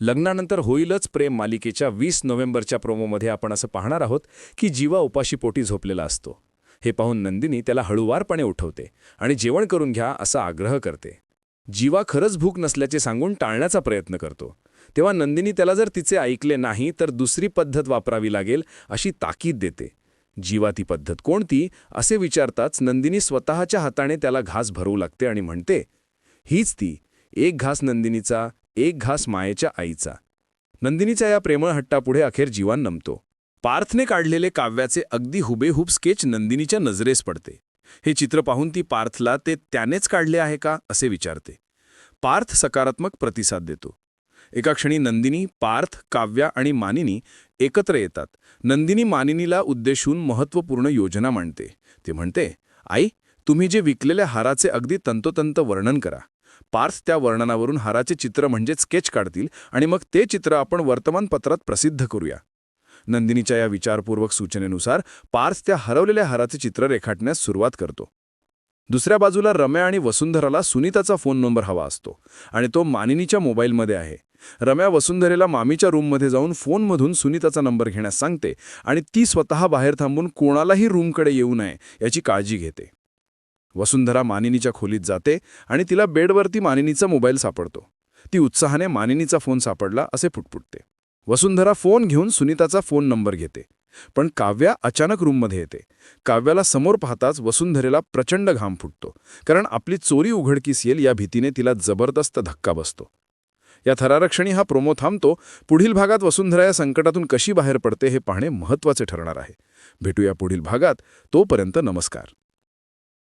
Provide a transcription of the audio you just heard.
लग्नानंतर होईलच प्रेम मालिकेच्या वीस नोव्हेंबरच्या प्रोमोमध्ये आपण असं पाहणार आहोत की जीवा उपाशी पोटी झोपलेला असतो. हे पाहून नंदिनी त्याला हळुवारपणे उठवते आणि जेवण करून घ्या असा आग्रह करते. जीवा खरंच भूक नसल्याचे सांगून टाळण्याचा प्रयत्न करतो. तेव्हा नंदिनी त्याला जर तिचे ऐकले नाही तर दुसरी पद्धत वापरावी लागेल अशी ताकीद देते. जीवा ती पद्धत कोणती? असे विचारताच नंदिनी स्वतःच्या हाताने त्याला घास भरवू लागते आणि म्हणते हीच ती. एक घास नंदिनीचा एक घास मायेच्या आईचा. नंदिनीच्या या प्रेमळ हट्टापुढे अखेर जीवन नमतो. पार्थने काढलेले काव्याचे अगदी हुबेहूब स्केच नंदिनीच्या नजरेस पडते. हे चित्र पाहून ती पार्थला ते त्यानेच काढले आहे का? असे विचारते. पार्थ सकारात्मक प्रतिसाद देतो. एका क्षणी नंदिनी पार्थ काव्या आणि मानिनी एकत्र येतात. नंदिनी मानिनीला उद्देशून महत्त्वपूर्ण योजना मांडते. ते म्हणते आई तुम्ही जे विकलेल्या हाराचे अगदी तंतोतंत वर्णन करा. पार्स त्या वर्णनावरून हाराचे चित्र म्हणजे स्केच काढतील आणि मग ते चित्र आपण वर्तमानपत्रात प्रसिद्ध करूया. नंदिनीच्या या विचारपूर्वक सूचनेनुसार पार्स त्या हरवलेल्या हाराचे चित्र रेखाटण्यास सुरुवात करतो. दुसऱ्या बाजूला रम्या आणि वसुंधराला सुनीताचा फोन नंबर हवा असतो आणि तो मानिनीच्या मोबाईलमध्ये आहे. रम्या वसुंधरेला मामीच्या रूममध्ये जाऊन फोनमधून सुनीताचा नंबर घेण्यास सांगते आणि ती स्वतः बाहेर थांबून कोणालाही रूमकडे येऊ नये याची काळजी घेते. वसुंधरा मानिनीच्या खोलीत जाते आणि तिला बेडवरती मानिनीचा मोबाईल सापडतो. ती उत्साहाने मानिनीचा फोन सापडला असे फुटफुटते. वसुंधरा फोन घेऊन सुनीताचा फोन नंबर घेते. पण काव्या अचानक रूममध्ये येते. काव्याला समोर पाहताच वसुंधरेला प्रचंड घाम फुटतो. कारण आपली चोरी उघडकीस येईल या भीतीने तिला जबरदस्त धक्का बसतो. या थरारक्षणी हा प्रोमो थांबतो. पुढील भागात वसुंधरा या संकटातून कशी बाहेर पडते हे पाहणे महत्त्वाचे ठरणार आहे. भेटूया पुढील भागात. तोपर्यंत नमस्कार.